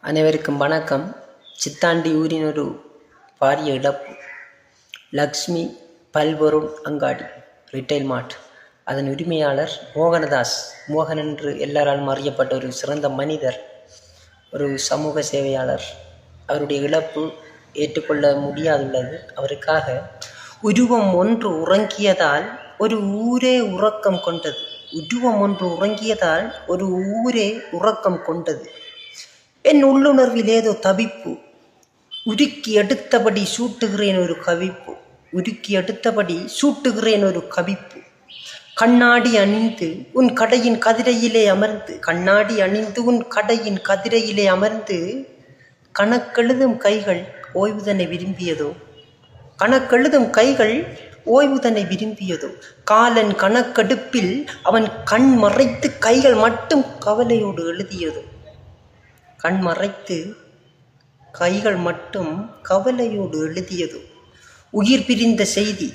அனைவருக்கும் வணக்கம். சித்தாண்டி ஊரின் ஒரு பாரிய இழப்பு. லக்ஷ்மி பல்பொருள் அங்காடி ரிட்டைல் மார்ட் அதன் உரிமையாளர் மோகனதாஸ். மோகன் என்று எல்லாராலும் அறியப்பட்ட ஒரு சிறந்த மனிதர் ஒரு சமூக சேவையாளர். அவருடைய இழப்பு ஏற்றுக்கொள்ள முடியாதுள்ளது. அவருக்காக உருவம் ஒன்று உறங்கியதால் ஒரு ஊரே உறக்கம் கொண்டது. உருவம் ஒன்று உறங்கியதால் ஒரு ஊரே உறக்கம் கொண்டது. என் உள்ளுணர்வில் ஏதோ தவிப்பு. உருக்கி அடுத்தபடி சூட்டுகிறேன் ஒரு கவிப்பு. உருக்கி அடுத்தபடி சூட்டுகிறேன் ஒரு கவிப்பு. கண்ணாடி அணிந்து உன் கடையின் கதிரையிலே அமர்ந்து கண்ணாடி அணிந்து உன் கடையின் கதிரையிலே அமர்ந்து கணக்கெழுதும் கைகள் ஓய்வுதனை விரும்பியதோ? கணக்கெழுதும் கைகள் ஓய்வுதனை விரும்பியதோ? காலன் கணக்கெடுப்பில் அவன் கண் மறைத்து கைகள் மட்டும் கவலையோடு எழுதியதோ? கண் மறைத்து கைகள் மட்டும் கவலையோடு எழுதியதோ. உயிர் பிரிந்த செய்தி.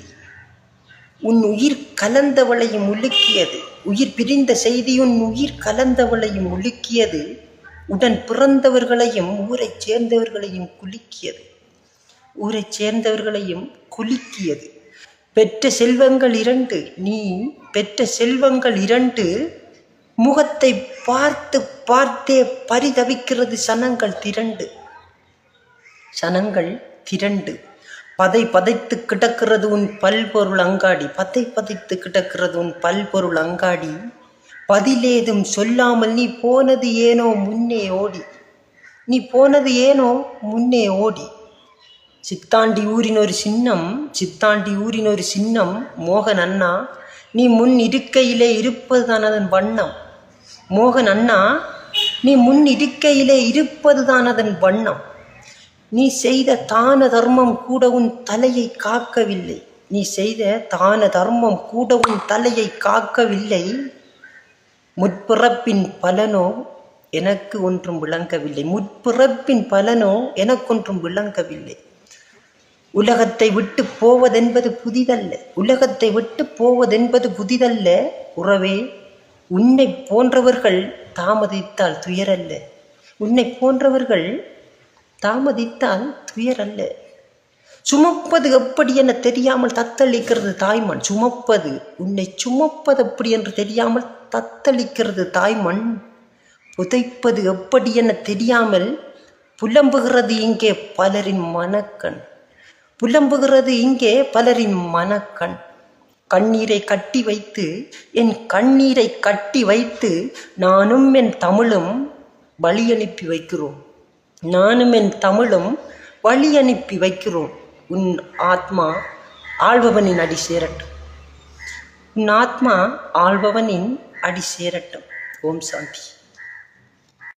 உன் உயிர் கலந்தவளையும் உலுக்கியது. உயிர் பிரிந்த செய்தி உன் உயிர் கலந்தவளையும் உலுக்கியது. உடன் பிறந்தவர்களையும் ஊரைச் சேர்ந்தவர்களையும் குலுக்கியது. ஊரைச் சேர்ந்தவர்களையும் குலுக்கியது. பெற்ற செல்வங்கள் இரண்டு. நீ பெற்ற செல்வங்கள் இரண்டு. முகத்தை பார்த்து பார்த்தே பரிதவிக்கிறது சனங்கள் திரண்டு. சனங்கள் திரண்டு. பதை பதைத்து கிடக்கிறது உன் பல்பொருள் அங்காடி. பதை பதைத்து கிடக்கிறது உன் பல்பொருள் அங்காடி. பதிலேதும் சொல்லாமல் நீ போனது ஏனோ முன்னே ஓடி. நீ போனது ஏனோ முன்னே ஓடி. சித்தாண்டி ஊரின் ஒரு சின்னம் சித்தாண்டி ஊரின் ஒரு சின்னம் மோகன் அண்ணா நீ முன் இருக்கையிலே இருப்பதுதான் அதன் வண்ணம். மோகன் அண்ணா நீ முன் இருக்கையிலே இருப்பதுதான் அதன் வண்ணம். நீ செய்த தான தர்மம் கூட உன் தலையை காக்கவில்லை. நீ செய்த தான தர்மம் கூட உன் தலையை காக்கவில்லை. முற்பிறப்பின் பலனோ எனக்கு ஒன்றும் விளங்கவில்லை. முற்பிறப்பின் பலனோ எனக்கொன்றும் விளங்கவில்லை. உலகத்தை விட்டு போவதென்பது புதிதல்ல. உலகத்தை விட்டு போவதென்பது புதிதல்ல. உறவே உன்னை போன்றவர்கள் தாமதித்தால் துயரல்ல. உன்னை போன்றவர்கள் தாமதித்தால் துயரல்ல. சுமப்பது எப்படி என தெரியாமல் தத்தளிக்கிறது தாய்மண் சுமப்பது உன்னை சுமப்பது எப்படி என்று தெரியாமல் தத்தளிக்கிறது தாய்மண் புதைப்பது எப்படி என தெரியாமல் புலம்புகிறது இங்கே பலரின் மனக்கண். புலம்புகிறது இங்கே பலரின் மனக்கண். கண்ணீரை கட்டி வைத்து என் கண்ணீரை கட்டி வைத்து நானும் என் தமிழும் வழி அனுப்பி வைக்கிறோம். நானும் என் தமிழும் வழி அனுப்பி வைக்கிறோம். உன் ஆத்மா ஆள்பவனின் அடி சேரட்டும். உன் ஆத்மா ஆள்பவனின் அடி சேரட்டும். ஓம் சாந்தி.